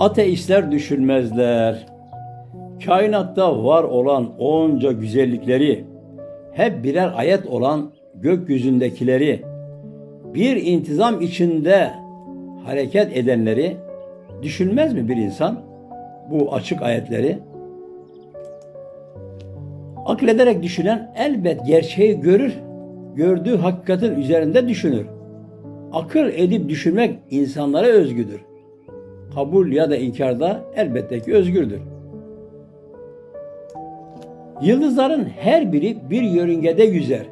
Ateistler düşünmezler. Kainatta var olan onca güzellikleri, hep birer ayet olan gökyüzündekileri, bir intizam içinde hareket edenleri düşünmez mi bir insan bu açık ayetleri? Aklederek düşünen elbet gerçeği görür, gördüğü hakikatin üzerinde düşünür. Akıl edip düşünmek insanlara özgüdür. Kabul ya da inkarda elbette ki özgürdür. Yıldızların her biri bir yörüngede yüzer.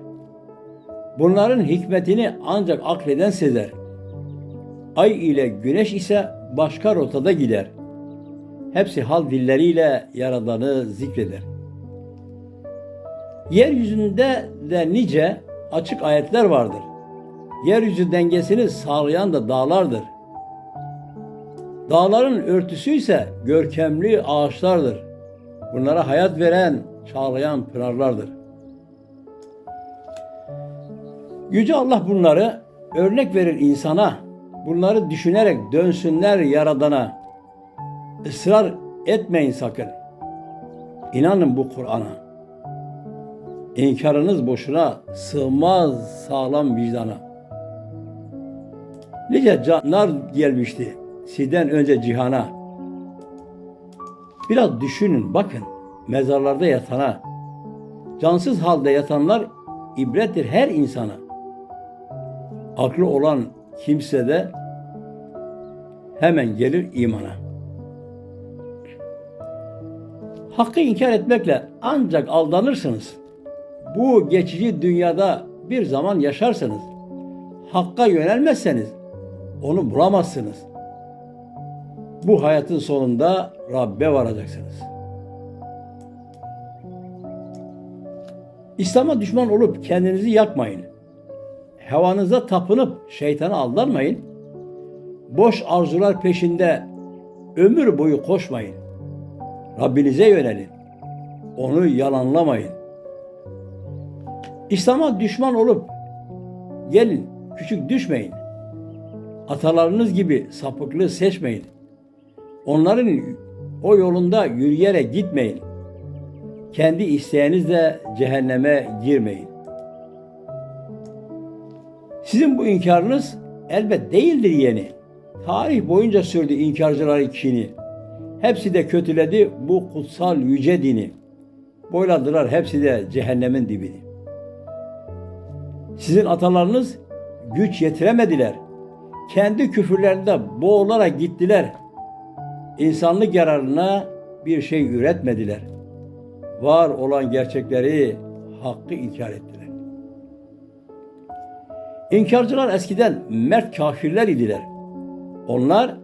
Bunların hikmetini ancak akleden sezer. Ay ile güneş ise başka rotada gider. Hepsi hal dilleriyle Yaradan'ı zikreder. Yeryüzünde de nice açık ayetler vardır. Yeryüzü dengesini sağlayan da dağlardır. Dağların örtüsü ise görkemli ağaçlardır. Bunlara hayat veren, çağlayan pınarlardır. Yüce Allah bunları örnek verir insana. Bunları düşünerek dönsünler Yaradan'a. Israr etmeyin sakın. İnanın bu Kur'an'a. İnkarınız boşuna sığmaz sağlam vicdana. Nice canlar gelmişti sizden önce cihana. Biraz düşünün bakın mezarlarda yatana. Cansız halde yatanlar ibrettir her insana. Aklı olan kimse de hemen gelir imana. Hakkı inkar etmekle ancak aldanırsınız. Bu geçici dünyada bir zaman yaşarsınız. Hakka yönelmezseniz onu bulamazsınız. Bu hayatın sonunda Rabbe varacaksınız. İslam'a düşman olup kendinizi yakmayın. Hevanıza tapınıp şeytana aldanmayın. Boş arzular peşinde ömür boyu koşmayın. Rabbinize yönelin. Onu yalanlamayın. İslam'a düşman olup gelin küçük düşmeyin. Atalarınız gibi sapıklığı seçmeyin. Onların o yolunda yürüyerek gitmeyin. Kendi isteğinizle cehenneme girmeyin. Sizin bu inkarınız elbet değildir yeni. Tarih boyunca sürdü inkarcıların kini. Hepsi de kötüledi bu kutsal yüce dini. Boyladılar hepsi de cehennemin dibini. Sizin atalarınız güç yetiremediler. Kendi küfürlerinde boğularak gittiler. İnsanlık yararına bir şey üretmediler. Var olan gerçekleri, hakkı inkar ettiler. İnkarcılar eskiden mert kafirler idiler. Onlar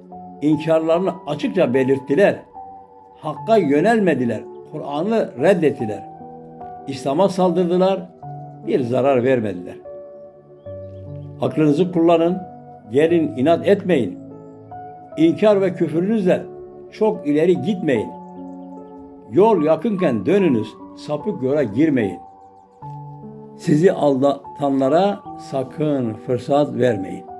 inkarlarını açıkça belirttiler. Hakka yönelmediler. Kur'an'ı reddettiler. İslam'a saldırdılar. Bir zarar vermediler. Aklınızı kullanın. Gelin inat etmeyin. İnkar ve küfürünüzle çok ileri gitmeyin. Yol yakınken dönünüz. Sapık yola girmeyin. Sizi aldatanlara sakın fırsat vermeyin.